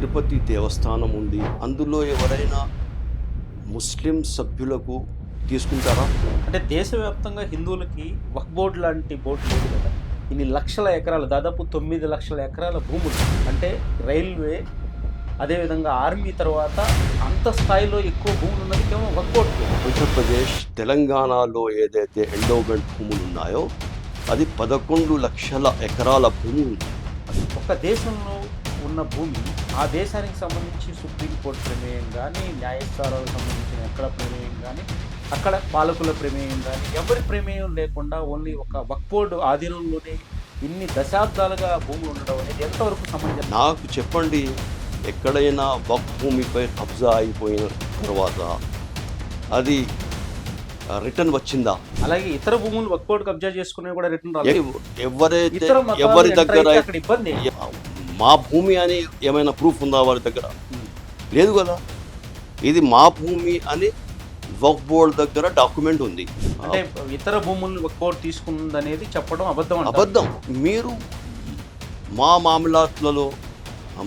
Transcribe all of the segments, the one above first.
తిరుపతి దేవస్థానం ఉంది. అందులో ఎవరైనా ముస్లిం సభ్యులకు తీసుకుంటారా? అంటే దేశవ్యాప్తంగా హిందువులకి వక్ బోర్డు లాంటి బోర్డు లేదు కదా. ఇన్ని లక్షల ఎకరాలు దాదాపు తొమ్మిది లక్షల ఎకరాల భూములు అంటే రైల్వే అదేవిధంగా ఆర్మీ తర్వాత అంత స్థాయిలో ఎక్కువ భూములు ఉన్నది కేవలం వక్ బోర్డు ఆంధ్రప్రదేశ్ తెలంగాణలో ఏదైతే ఎండోమెంట్ భూములు ఉన్నాయో అది పదకొండు లక్షల ఎకరాల భూమి ఉంది. ఒక దేశంలో ఉన్న భూమి ఆ దేశానికి సంబంధించి సుప్రీంకోర్టు ప్రమేయం కానీ న్యాయస్థానాలకు సంబంధించిన ఎక్కడ ప్రమేయం కానీ అక్కడ పాలకుల ప్రమేయం కానీ ఎవరి ప్రమేయం లేకుండా ఓన్లీ ఒక వక్ బోర్డు ఆధీనంలోనే ఇన్ని దశాబ్దాలుగా భూములు ఉండడం అనేది ఎంతవరకు సమంజసం? నాకు చెప్పండి ఎక్కడైనా వక్ భూమిపై కబ్జా అయిపోయిన తర్వాత అది రిటర్న్ వచ్చిందా? అలాగే ఇతర భూములు బోర్డు కబ్జా చేసుకునే కూడా రిటర్న్ ఎవరైతే ఎవరి దగ్గర ఇబ్బంది. మా భూమి అని ఏమైనా ప్రూఫ్ ఉందా వారి దగ్గర. లేదు కదా. ఇది మా భూమి అని వక్ బోర్డ్ దగ్గర డాక్యుమెంట్ ఉంది. అంటే ఇతర భూములు వక్ బోర్డు తీసుకుంది అనేది చెప్పడం అబద్ధం. అబద్ధం. మీరు మా మామలాట్లలో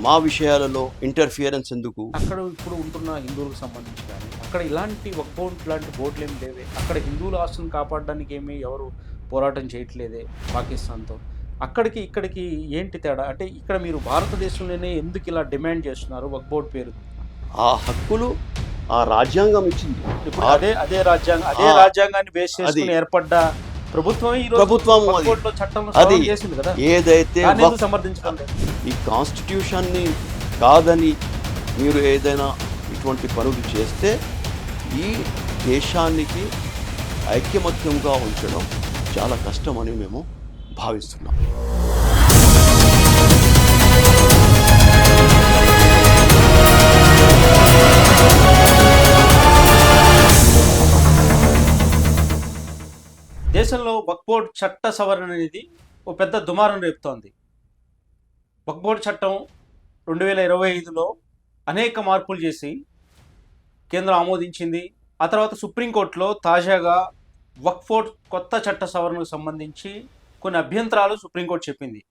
మా విషయాలలో ఇంటర్ఫియరెన్స్ ఎందుకు? అక్కడ ఇప్పుడు ఉంటున్న హిందువులకు సంబంధించి కానీ అక్కడ ఇలాంటి ఒక బోర్డు లాంటి బోర్డులు ఏమి లేవే. అక్కడ హిందువుల ఆస్తులను కాపాడడానికి ఏమీ ఎవరు పోరాటం చేయట్లేదే పాకిస్తాన్తో. అక్కడికి ఇక్కడికి ఏంటి తేడా అంటే ఇక్కడ మీరు భారతదేశంలోనే ఎందుకు ఇలా డిమాండ్ చేస్తున్నారు ఒక బోర్డు పేరు ఆ హక్కులు ఆ రాజ్యాంగం ఇచ్చింది ఇప్పుడు అదే అదే రాజ్యాంగం అదే రాజ్యాంగాన్ని బేస్ చేసుకుని. ఏర్పడ్డ ప్రభుత్వం ఈ ప్రభుత్వం వక్ఫ్ అది. చేసింది కదా ఏదైతే సమర్థించడం? ఈ కాన్స్టిట్యూషన్ని కాదని మీరు ఏదైనా ఇటువంటి పనులు చేస్తే ఈ దేశానికి ఐక్యమత్యంగా ఉంచడం చాలా కష్టమని మేము భావిస్తున్నాం. దేశంలో వక్బోర్డ్ చట్ట సవరణ అనేది ఒక పెద్ద దుమారం రేపుతోంది. వక్బోర్డ్ చట్టం రెండు వేల ఇరవై ఐదులో అనేక మార్పులు చేసి కేంద్రం ఆమోదించింది. ఆ తర్వాత సుప్రీంకోర్టులో తాజాగా వక్ఫోర్డ్ కొత్త చట్ట సవరణకు సంబంధించి కొన్ని అభ్యంతరాలు సుప్రీంకోర్టు చెప్పింది.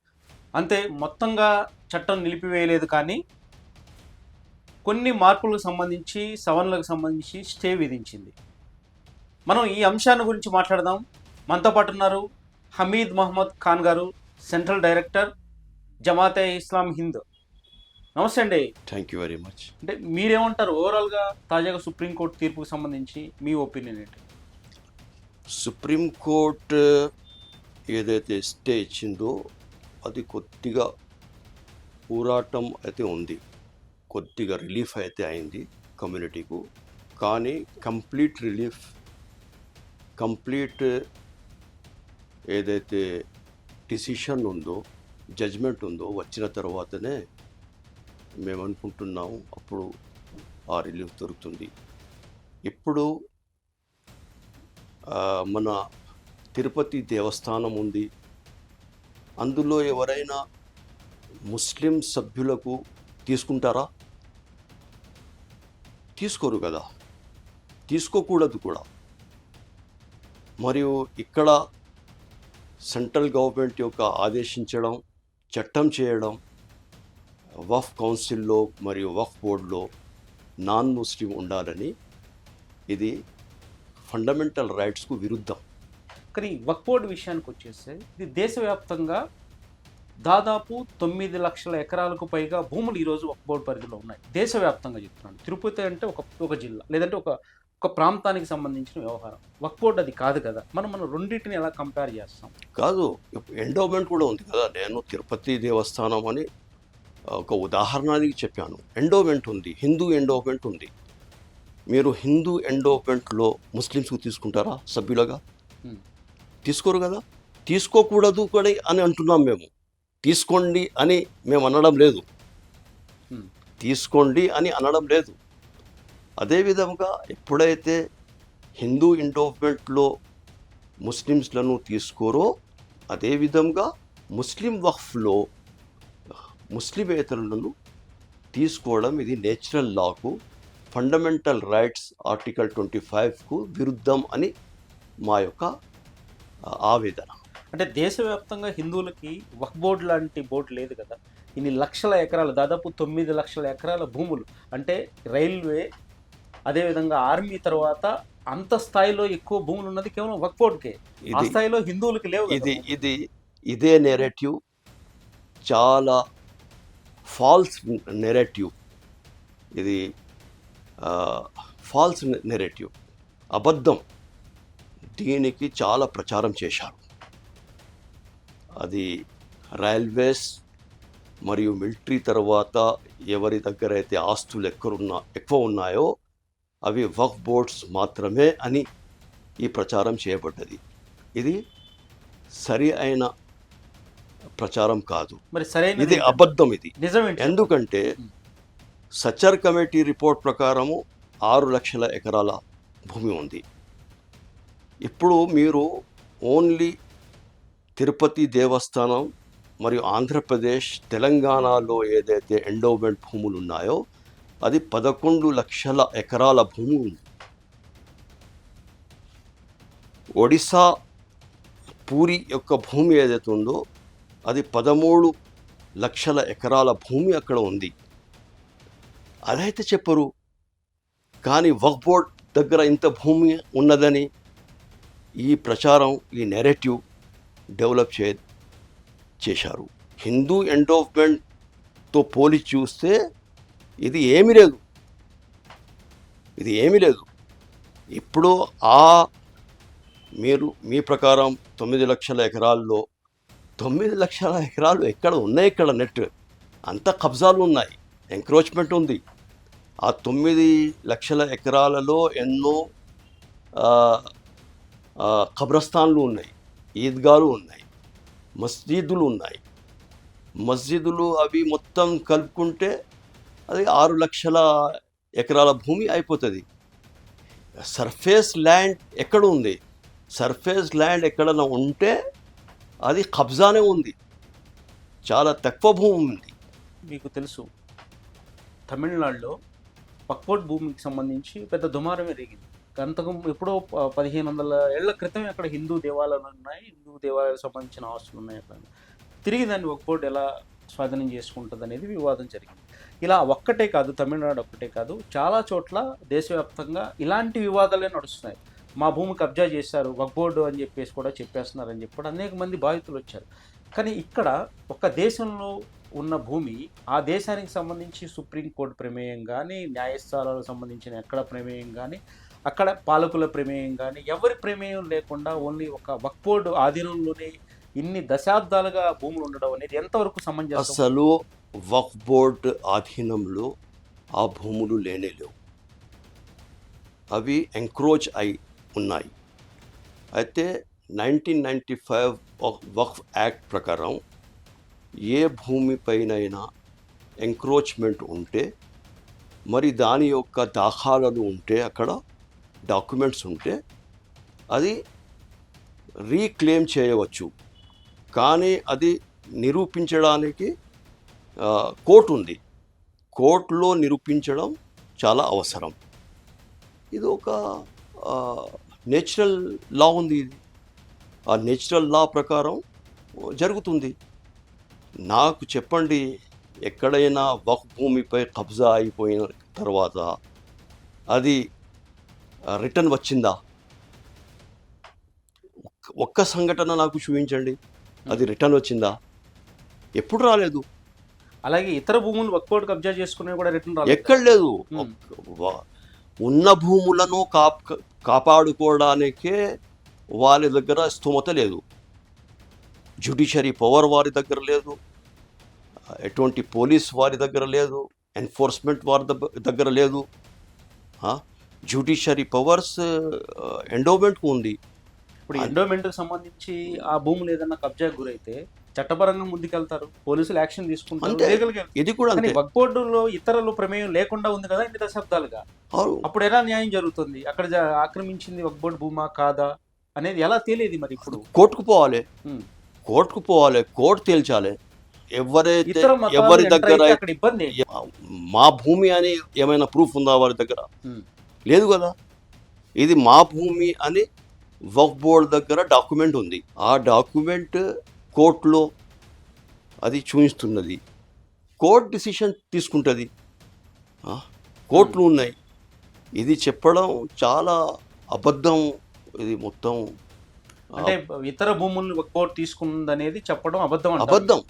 అంతే మొత్తంగా చట్టం నిలిపివేయలేదు కానీ కొన్ని మార్పులకు సంబంధించి సవరణలకు సంబంధించి స్టే విధించింది. మనం ఈ అంశాన్ని గురించి మాట్లాడదాం. మనతో పాటు ఉన్నారు హమీద్ మహమ్మద్ ఖాన్ గారు సెంట్రల్ డైరెక్టర్ జమాతే ఇస్లాం హింద్. నమస్తే అండి. థ్యాంక్ యూ వెరీ మచ్ అంటే మీరేమంటారు? ఓవరాల్గా తాజాగా సుప్రీంకోర్టు తీర్పుకు సంబంధించి మీ ఒపీనియన్ ఏంటి? సుప్రీంకోర్టు ఏదైతే స్టే ఇచ్చిందో అది కొద్దిగా పోరాటం అయితే ఉంది. కొద్దిగా రిలీఫ్ అయితే అయింది కమ్యూనిటీకు. కానీ కంప్లీట్ రిలీఫ్ కంప్లీట్ ఏదైతే డిసిషన్ ఉందో జడ్జ్మెంట్ ఉందో వచ్చిన తర్వాతనే మేము అనుకుంటున్నాము అప్పుడు ఆ రిలీఫ్ దొరుకుతుంది. ఇప్పుడు మన తిరుపతి దేవస్థానం ఉంది. అందులో ఎవరైనా ముస్లిం సభ్యులకు తీసుకుంటారా? తీసుకోరు కదా. తీసుకోకూడదు కూడా. మరియు ఇక్కడ సెంట్రల్ గవర్నమెంట్ యొక్క ఆదేశించడం చట్టం చేయడం వఫ్ కౌన్సిల్లో మరియు వఫ్ బోర్డులో నాన్ ముస్లిం ఉండాలని ఇది ఫండమెంటల్ రైట్స్కు విరుద్ధం. కానీ వక్ బోర్డు విషయానికి వచ్చేస్తే ఇది దేశవ్యాప్తంగా దాదాపు తొమ్మిది లక్షల ఎకరాలకు పైగా భూములు ఈరోజు వక్ బోర్డు పరిధిలో ఉన్నాయి. దేశవ్యాప్తంగా చెప్తున్నాను. తిరుపతి అంటే ఒక ఒక జిల్లా లేదంటే ఒక ఒక ప్రాంతానికి సంబంధించిన వ్యవహారం. వక్ బోర్డు అది కాదు కదా. మనం మనం రెండింటిని ఎలా కంపేర్ చేస్తాం? కాదు ఎండోమెంట్ కూడా ఉంది కదా. నేను తిరుపతి దేవస్థానం అని ఒక ఉదాహరణకి చెప్పాను. ఎండోమెంట్ ఉంది. హిందూ ఎండోమెంట్ ఉంది. మీరు హిందూ ఎండోమెంట్లో ముస్లిమ్స్కు తీసుకుంటారా సభ్యులుగా. తీసుకోరు కదా? తీసుకోకూడదు కూడా అని అంటున్నాం మేము. తీసుకోండి అని మేము అనడం లేదు. తీసుకోండి అని అనడం లేదు. అదేవిధంగా ఎప్పుడైతే హిందూ ఎండోమెంట్లో ముస్లిమ్స్లను తీసుకోరో అదేవిధంగా ముస్లిం వక్ఫ్లో ముస్లిమేతరులను తీసుకోవడం ఇది నేచురల్ లాకు ఫండమెంటల్ రైట్స్ ఆర్టికల్ ట్వంటీ ఫైవ్కు విరుద్ధం అని మా యొక్క ఆవేదన అంటే దేశవ్యాప్తంగా హిందువులకి వక్ బోర్డు లాంటి బోర్డు లేదు కదా. ఇన్ని లక్షల ఎకరాలు దాదాపు తొమ్మిది లక్షల ఎకరాల భూములు. అంటే రైల్వే అదేవిధంగా ఆర్మీ తర్వాత అంత స్థాయిలో ఎక్కువ భూములు ఉన్నది కేవలం వక్ఫోర్డ్కే ఆ ఇది స్థాయిలో హిందువులకి లేవు ఇది ఇది ఇదే నెరేటివ్ చాలా ఫాల్స్ నెరేటివ్ ఇది ఫాల్స్ నెరేటివ్ అబద్ధం. దీనికి చాలా ప్రచారం చేశారు. అది రైల్వేస్ మరియు మిలిటరీ తర్వాత ఎవరి దగ్గర అయితే ఆస్తులు ఎక్కువ ఎక్కువ ఉన్నాయో అవి వక్ బోర్డ్స్ మాత్రమే అని ఈ ప్రచారం చేయబడ్డది. ఇది సరి అయిన ప్రచారం కాదు. మరి సరైన ఇది అబద్ధం ఇది. ఎందుకంటే సచర్ కమిటీ రిపోర్ట్ ప్రకారము ఆరు లక్షల ఎకరాల భూమి ఉంది. ఇప్పుడు మీరు ఓన్లీ తిరుపతి దేవస్థానం మరియు ఆంధ్రప్రదేశ్ తెలంగాణలో ఏదైతే ఎండోమెంట్ భూములు ఉన్నాయో అది పదకొండు లక్షల ఎకరాల భూమి ఉంది. ఒడిశా పూరి యొక్క భూమి ఏదైతే ఉందో అది పదమూడు లక్షల ఎకరాల భూమి అక్కడ ఉంది. అదైతే చెప్పరు. కానీ వక్ బోర్డ్ దగ్గర ఇంత భూమి ఉన్నదని ఈ ప్రచారం ఈ నెరేటివ్ డెవలప్ చే చేశారు. హిందూ ఎండోవ్మెంట్తో పోలి చూస్తే ఇది ఏమీ లేదు. ఇది ఏమీ లేదు. ఇప్పుడు ఆ మీరు మీ ప్రకారం తొమ్మిది లక్షల ఎకరాల్లో తొమ్మిది లక్షల ఎకరాలు ఎక్కడ ఉన్నాయి? ఇక్కడ నెట్ అంత కబ్జాలు ఉన్నాయి. ఎంక్రోచ్మెంట్ ఉంది. ఆ తొమ్మిది లక్షల ఎకరాలలో ఎన్నో కబ్రస్థాన్లు ఉన్నాయి ఈద్గాలు ఉన్నాయి మస్జిదులు ఉన్నాయి. మస్జిదులు అవి మొత్తం కలుపుకుంటే అది ఆరు లక్షల ఎకరాల భూమి అయిపోతుంది. సర్ఫేస్ ల్యాండ్ ఎక్కడ ఉంది? సర్ఫేస్ ల్యాండ్ ఎక్కడైనా ఉంటే అది కబ్జానే ఉంది. చాలా తక్కువ భూమి ఉంది. మీకు తెలుసు తమిళనాడులో పక్పోట్ భూమికి సంబంధించి పెద్ద దుమారం ఎరిగింది అంతకు ఎప్పుడో పదిహేను వందల ఏళ్ళ క్రితం అక్కడ హిందూ దేవాలయాలు ఉన్నాయి. హిందూ దేవాలయాలకు సంబంధించిన ఆస్తులు ఉన్నాయి అక్కడ. తిరిగి దాన్ని ఒక్కోటి ఎలా స్వాధీనం చేసుకుంటుంది అనేది వివాదం జరిగింది. ఇలా ఒక్కటే కాదు తమిళనాడు ఒక్కటే కాదు చాలా చోట్ల దేశవ్యాప్తంగా ఇలాంటి వివాదాలే నడుస్తున్నాయి. మా భూమి కబ్జా చేశారు వక్బోర్డు అని చెప్పేసి కూడా చెప్పేస్తున్నారని చెప్పి అనేక మంది బాధితులు వచ్చారు. కానీ ఇక్కడ ఒక దేశంలో ఉన్న భూమి ఆ దేశానికి సంబంధించి సుప్రీంకోర్టు ప్రమేయం కానీ న్యాయస్థానాలకు సంబంధించిన ఎక్కడ ప్రమేయం కానీ అక్కడ పాలకుల ప్రమేయం కానీ ఎవరి ప్రమేయం లేకుండా ఓన్లీ ఒక వక్బోర్డు ఆధీనంలోనే ఇన్ని దశాబ్దాలుగా భూములు ఉండడం అనేది ఎంతవరకు సమంజసం? అసలు వక్ఫ్ బోర్డ్ ఆధీనంలో ఆ భూములు లేనే లేవు. అవి ఎంక్రోచ్ అయి ఉన్నాయి. అయితే నైన్టీన్ నైంటీ ఫైవ్ వక్ఫ్ యాక్ట్ ప్రకారం ఏ భూమిపైనైనా ఎంక్రోచ్మెంట్ ఉంటే మరి దాని యొక్క దాఖాలను ఉంటే అక్కడ డాక్యుమెంట్స్ ఉంటే అది రీక్లెయిమ్ చేయవచ్చు. కానీ అది నిరూపించడానికి కోర్ట్ కోర్టు ఉంది. కోర్టులో నిరూపించడం చాలా అవసరం. ఇది ఒక నేచురల్ లా ఉంది ఇది. ఆ నేచురల్ లా ప్రకారం జరుగుతుంది. నాకు చెప్పండి ఎక్కడైనా వక్ భూమిపై కబ్జా అయిపోయిన తర్వాత అది రిటర్న్ వచ్చిందా? ఒక్క- సంఘటన నాకు చూపించండి. అది రిటర్న్ వచ్చిందా? ఎప్పుడు రాలేదు. అలాగే ఇతర భూములు వక్బోర్డు కబ్జా చేసుకునే కూడా రిటర్న్ రాలేదు. ఎక్కడ లేదు. ఉన్న భూములను కాప్ కాపాడుకోవడానికే వాళ్ళ దగ్గర స్థోమత లేదు. జ్యుడిషరీ పవర్ వారి దగ్గర లేదు. ఎటువంటి పోలీస్ వారి దగ్గర లేదు. ఎన్ఫోర్స్మెంట్ వారి దగ్గ- దగ్గర లేదు. జ్యుడిషరీ పవర్స్ ఎండోమెంట్కు ఉంది. ఇప్పుడు ఎండోమెంట్కి సంబంధించి ఆ భూములు ఏదైనా కబ్జాకు గురైతే చట్టపరంగా ముందుకెళ్తారు. పోలీసులు యాక్షన్ తీసుకుంటారు. ఇది కూడా వక్బోర్డులో ఇతరుల ప్రమేయం లేకుండా ఉంది కదా ఇన్ని దశాబ్దాలుగా. అప్పుడు ఎలా న్యాయం జరుగుతుంది? అక్కడ ఆక్రమించింది వక్బోర్డు భూమా కాదా అనేది ఎలా తెలియదు మరి ఇప్పుడు? కోర్టుకు పోవాలి. కోర్టుకు పోవాలి. కోర్టు తేల్చాలి. ఎవరైతే ఎవరి దగ్గర? మా భూమి అని ఏమైనా ప్రూఫ్ ఉందా వారి దగ్గర. లేదు కదా? ఇది మా భూమి అని వక్ బోర్డ్ దగ్గర డాక్యుమెంట్ ఉంది. ఆ డాక్యుమెంట్ కోర్టులో అది చూపిస్తున్నది. కోర్ట్ డిసిషన్ తీసుకుంటుంది. కోర్టులు ఉన్నాయి. ఇది చెప్పడం చాలా అబద్ధం. ఇది మొత్తం అంటే ఇతర భూములను కోర్టు తీసుకుందనేది చెప్పడం అబద్ధం. అబద్ధం.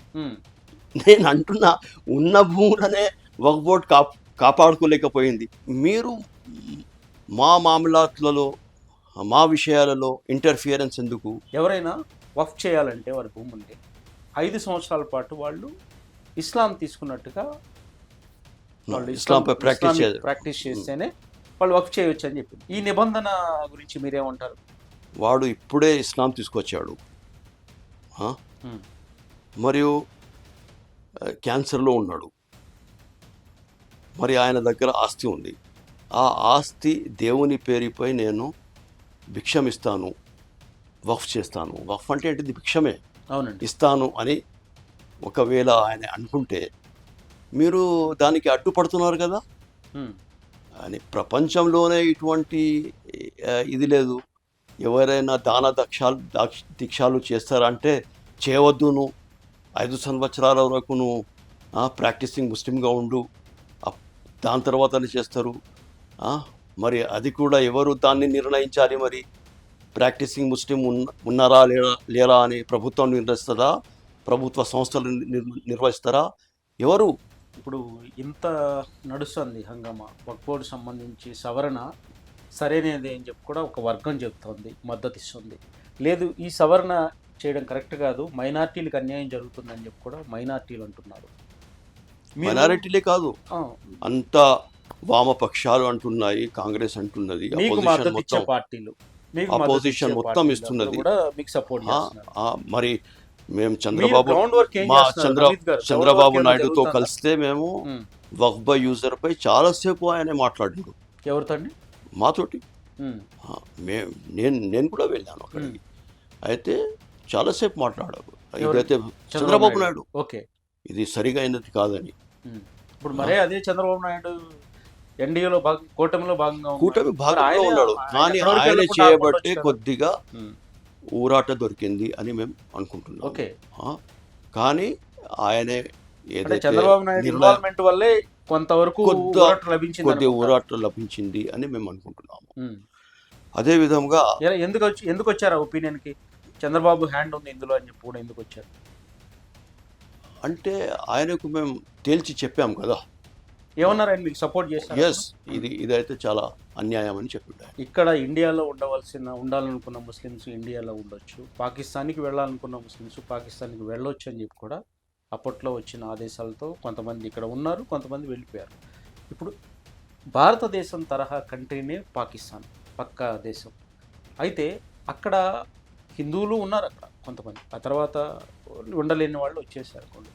నేను అంటున్నా ఉన్న భూములనే ఒక బోర్డు కాప్ కాపాడుకోలేకపోయింది. మీరు మా మామలాత్లలో మా విషయాలలో ఇంటర్ఫియరెన్స్ ఎందుకు? ఎవరైనా వఫ్ చేయాలంటే వారి భూముల్ని ఐదు సంవత్సరాల పాటు వాళ్ళు ఇస్లాం తీసుకున్నట్టుగా వాళ్ళు ఇస్లాంపై ప్రాక్టీస్ ప్రాక్టీస్ చేస్తేనే వాళ్ళు వఫ్ చేయొచ్చు అని చెప్పింది ఈ నిబంధన గురించి మీరేమంటారు? వాడు ఇప్పుడే ఇస్లాం తీసుకొచ్చాడు. మరియు క్యాన్సర్లో ఉన్నాడు. మరి ఆయన దగ్గర ఆస్తి ఉంది. ఆ ఆస్తి దేవుని పేరుపై నేను భిక్షమిస్తాను వఫ్ చేస్తాను. వఫ్ అంటే ఏంటిది? భిక్షమే. అవునండి. ఇస్తాను అని ఒకవేళ ఆయన అనుకుంటే మీరు దానికి అడ్డుపడుతున్నారు కదా? అని ప్రపంచంలోనే ఇటువంటి ఇది లేదు. ఎవరైనా దాన దక్షాలు దాక్ష దీక్షాలు చేస్తారంటే చేయవద్దు నువ్వు ఐదు సంవత్సరాల వరకు నువ్వు ప్రాక్టీసింగ్ ముస్లింగా ఉండు. దాని తర్వాతనే చేస్తారు. మరి అది కూడా ఎవరు దాన్ని నిర్ణయించాలి మరి? ప్రాక్టీసింగ్ ముస్లిం ఉన్న ఉన్నారా లేరా లేరా అని ప్రభుత్వం నిర్ణయిస్తుందా? ప్రభుత్వ సంస్థలు నిర్- నిర్వహిస్తారా? ఎవరు? ఇప్పుడు ఇంత నడుస్తుంది హంగామా. వక్బోర్డు సంబంధించి సవరణ సరైనది అని చెప్పి కూడా ఒక వర్గం చెప్తోంది మద్దతు ఇస్తుంది. లేదు ఈ సవరణ చేయడం కరెక్ట్ కాదు మైనార్టీలకు అన్యాయం జరుగుతుందని చెప్పి కూడా మైనార్టీలు అంటున్నారు. మైనారిటీలే కాదు. అంత వామపక్షాలు అంటున్నాయి కాంగ్రెస్ అంటున్నది అపోజిషన్ మొత్తం పార్టీలు ఇస్తున్నది. మరి మేము చంద్రబాబు మా చంద్ర చంద్రబాబు నాయుడుతో? కలిస్తే మేము వక్బా యూజర్ పై చాలాసేపు ఆయన మాట్లాడాడు ఎవరితో మాతోటి. నేను నేను కూడా వెళ్ళాను అక్కడికి. అయితే చాలాసేపు మాట్లాడారు. ఎవరు? ఇదైతే చంద్రబాబు నాయుడు. ఓకే. ఇది సరిగా అయినది కాదని. ఇప్పుడు మరే అదే చంద్రబాబు నాయుడు ఎన్డీఏలో కూటమిలో భాగంగా. కూటమి ఆయన- ఉన్నాడు కానీ ఆయన చేయబట్టే. కొద్దిగా ఊరాట దొరికింది అని మేము అనుకుంటున్నాం ఓకే కానీ ఆయనే చంద్రబాబు నాయుడు నిర్ణయం- ఇన్వాల్వ్మెంట్ వల్లే కొంతవరకు లభించింది కొద్ది. ఊరాట లభించింది అని మేము అనుకుంటున్నాము. అదే విధంగా ఎందుకు ఎందుకు వచ్చారు ఒపీనియన్కి చంద్రబాబు హ్యాండ్ ఉంది ఇందులో అని చెప్పి కూడా ఎందుకు వచ్చారు అంటే ఆయనకు మేము తేల్చి చెప్పాం కదా ఏమన్నారు ఆయన మీకు సపోర్ట్ చేశారు? ఎస్ ఇది ఇదైతే చాలా అన్యాయం అని చెప్పాడు ఆయన. ఇక్కడ ఇండియాలో ఉండవలసిన ఉండాలనుకున్న ముస్లిమ్స్ ఇండియాలో ఉండొచ్చు. పాకిస్తాన్కి వెళ్ళాలనుకున్న ముస్లిమ్స్ పాకిస్తాన్కి వెళ్ళొచ్చు అని చెప్పి కూడా అప్పట్లో వచ్చిన ఆదేశాలతో కొంతమంది ఇక్కడ ఉన్నారు కొంతమంది వెళ్ళిపోయారు. ఇప్పుడు భారతదేశం తరహా కంట్రీనే పాకిస్తాన్ పక్క దేశం. అయితే అక్కడ హిందువులు ఉన్నారు అక్కడ కొంతమంది. ఆ తర్వాత ఉండలేని వాళ్ళు వచ్చేసారు కొన్ని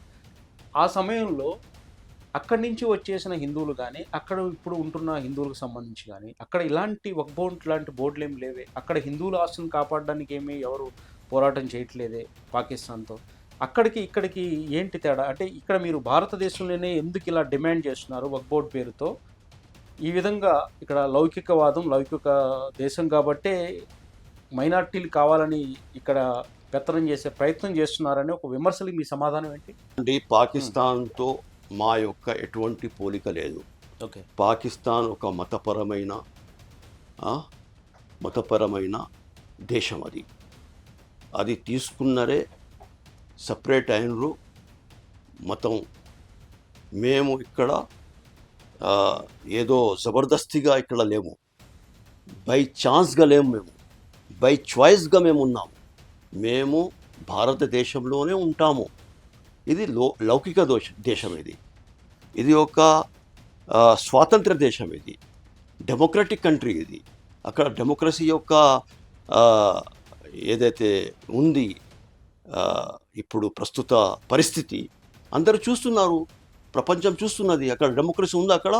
ఆ సమయంలో అక్కడి నుంచి వచ్చేసిన హిందువులు కానీ అక్కడ ఇప్పుడు ఉంటున్న హిందువులకు సంబంధించి కానీ అక్కడ ఇలాంటి ఒక లాంటి బోర్డులు ఏమి లేవే. అక్కడ హిందువుల ఆస్తులను కాపాడడానికి ఏమీ ఎవరు పోరాటం చేయట్లేదే పాకిస్తాన్తో. అక్కడికి ఇక్కడికి ఏంటి తేడా? అంటే ఇక్కడ మీరు భారతదేశంలోనే ఎందుకు ఇలా డిమాండ్ చేస్తున్నారు వక్బోర్డ్ పేరుతో? ఈ విధంగా ఇక్కడ లౌకికవాదం లౌకిక దేశం కాబట్టే మైనార్టీలు కావాలని ఇక్కడ పెత్తనం చేసే ప్రయత్నం చేస్తున్నారని ఒక విమర్శలకు మీ సమాధానం ఏంటి? అంటే పాకిస్తాన్తో మా యొక్క ఎటువంటి పోలిక లేదు. ఓకే. పాకిస్తాన్ ఒక మతపరమైన మతపరమైన దేశం అది. అది తీసుకున్నరే సపరేట్ అయినరు మతం. మేము ఇక్కడ ఏదో జబర్దస్తిగా ఇక్కడ లేము. బై ఛాన్స్గా లేము మేము. బై చాయిస్గా మేము ఉన్నాము. మేము భారతదేశంలోనే ఉంటాము. ఇది లో లౌకిక దోష దేశం ఇది. ఇది ఒక స్వాతంత్ర దేశం ఇది. డెమోక్రటిక్ కంట్రీ ఇది. అక్కడ డెమోక్రసీ యొక్క ఏదైతే ఉంది ఇప్పుడు ప్రస్తుత పరిస్థితి అందరూ చూస్తున్నారు. ప్రపంచం చూస్తున్నది. అక్కడ డెమోక్రసీ ఉంది అక్కడ?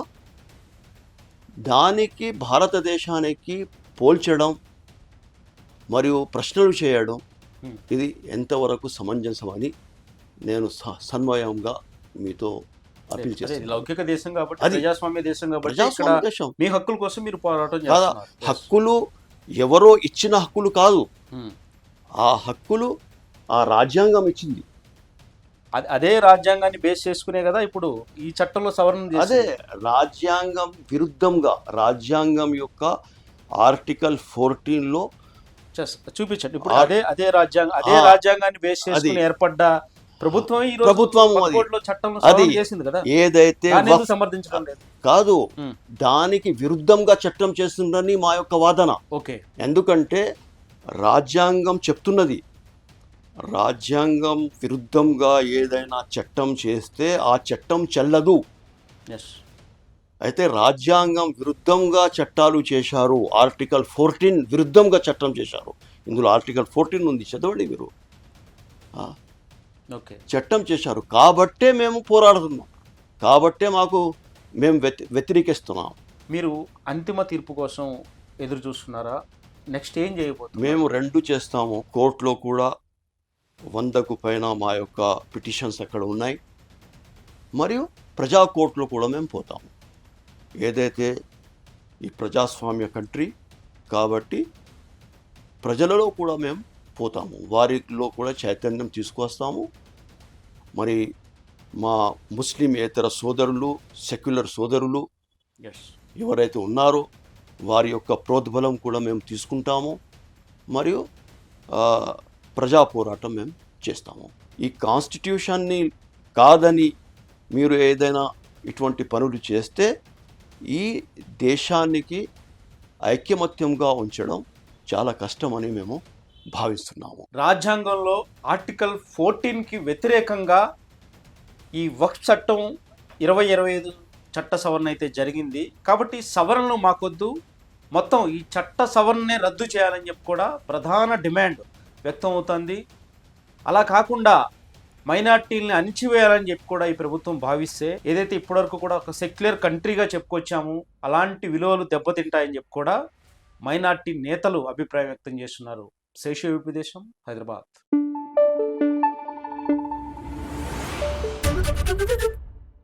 దానికి భారతదేశానికి పోల్చడం మరియు ప్రశ్నలు చేయడం. ఇది ఎంతవరకు సమంజసమని నేను స- సన్వయంగా మీతో అప్పీల్ చేస్తాను లౌకిక దేశం కాబట్టి అది ప్రజాస్వామ్య దేశం కాబట్టి ఇక్కడ ప్రజాస్వామ్య దేశం. మీ హక్కుల కోసం మీరు పోరాటం హక్కులు ఎవరో ఇచ్చిన హక్కులు కాదు. ఆ హక్కులు ఆ రాజ్యాంగం ఇచ్చింది. అదే రాజ్యాంగాన్ని బేస్ చేసుకునే కదా ఇప్పుడు ఈ చట్టంలో సవరణ అదే. రాజ్యాంగం విరుద్ధంగా రాజ్యాంగం యొక్క ఆర్టికల్ ఫోర్టీన్లో చూపించండి. ఇప్పుడు అదే అదే రాజ్యాంగం అదే రాజ్యాంగాన్ని బేస్ చేసుకుని. ఏర్పడ్డ ప్రభుత్వం ఈ ప్రభుత్వం అది. చేసింది కదా? ఏదైతే సమర్థించడం కాదు. దానికి విరుద్ధంగా చట్టం చేస్తుందని మా యొక్క వాదన. ఓకే. ఎందుకంటే రాజ్యాంగం చెప్తున్నది. రాజ్యాంగం విరుద్ధంగా ఏదైనా చట్టం చేస్తే ఆ చట్టం చెల్లదు. అయితే రాజ్యాంగం విరుద్ధంగా చట్టాలు చేశారు. ఆర్టికల్ ఫోర్టీన్ విరుద్ధంగా చట్టం చేశారు. ఇందులో ఆర్టికల్ ఫోర్టీన్ ఉంది. చదవండి మీరు. చట్టం చేశారు. కాబట్టే మేము పోరాడుతున్నాం. కాబట్టే మాకు మేము వ్యతి వ్యతిరేకిస్తున్నాం. మీరు అంతిమ తీర్పు కోసం ఎదురు చూస్తున్నారా? నెక్స్ట్ ఏం చేయబోతున్నారు? మేము రెండు చేస్తాము. కోర్టులో కూడా వందకు పైన మా యొక్క పిటిషన్స్ అక్కడ ఉన్నాయి. మరియు ప్రజా కోర్టులో కూడా మేము పోతాము ఏదైతే ఈ ప్రజాస్వామ్య కంట్రీ కాబట్టి ప్రజలలో కూడా మేము పోతాము. వారిలో కూడా చైతన్యం తీసుకొస్తాము. మరి మా ముస్లిమేతర సోదరులు సెక్యులర్ సోదరులు ఎస్ ఎవరైతే ఉన్నారో వారి యొక్క ప్రోద్బలం కూడా మేము తీసుకుంటాము. మరియు ప్రజా పోరాటం మేము చేస్తాము. ఈ కాన్స్టిట్యూషన్ని కాదని మీరు ఏదైనా ఇటువంటి పనులు చేస్తే ఈ దేశానికి ఐక్యమత్యంగా ఉంచడం చాలా కష్టమని మేము భావిస్తున్నాము. రాజ్యాంగంలో ఆర్టికల్ ఫోర్టీన్కి వ్యతిరేకంగా ఈ వక్ఫ్ చట్టం ఇరవై ఇరవై ఐదు చట్ట సవరణ అయితే జరిగింది. కాబట్టి సవరణలు మాకొద్దు. మొత్తం ఈ చట్ట సవరణనే రద్దు చేయాలని చెప్పి కూడా ప్రధాన డిమాండ్ వ్యక్తం అవుతుంది. అలా కాకుండా మైనార్టీల్ని అణిచివేయాలని చెప్పి కూడా ఈ ప్రభుత్వం భావిస్తే ఏదైతే ఇప్పటివరకు కూడా ఒక సెక్యులర్ కంట్రీగా చెప్పుకొచ్చాము అలాంటి విలువలు దెబ్బతింటాయని చెప్పి కూడా మైనార్టీ నేతలు అభిప్రాయం వ్యక్తం చేస్తున్నారు. శేష విదేశం హైదరాబాద్.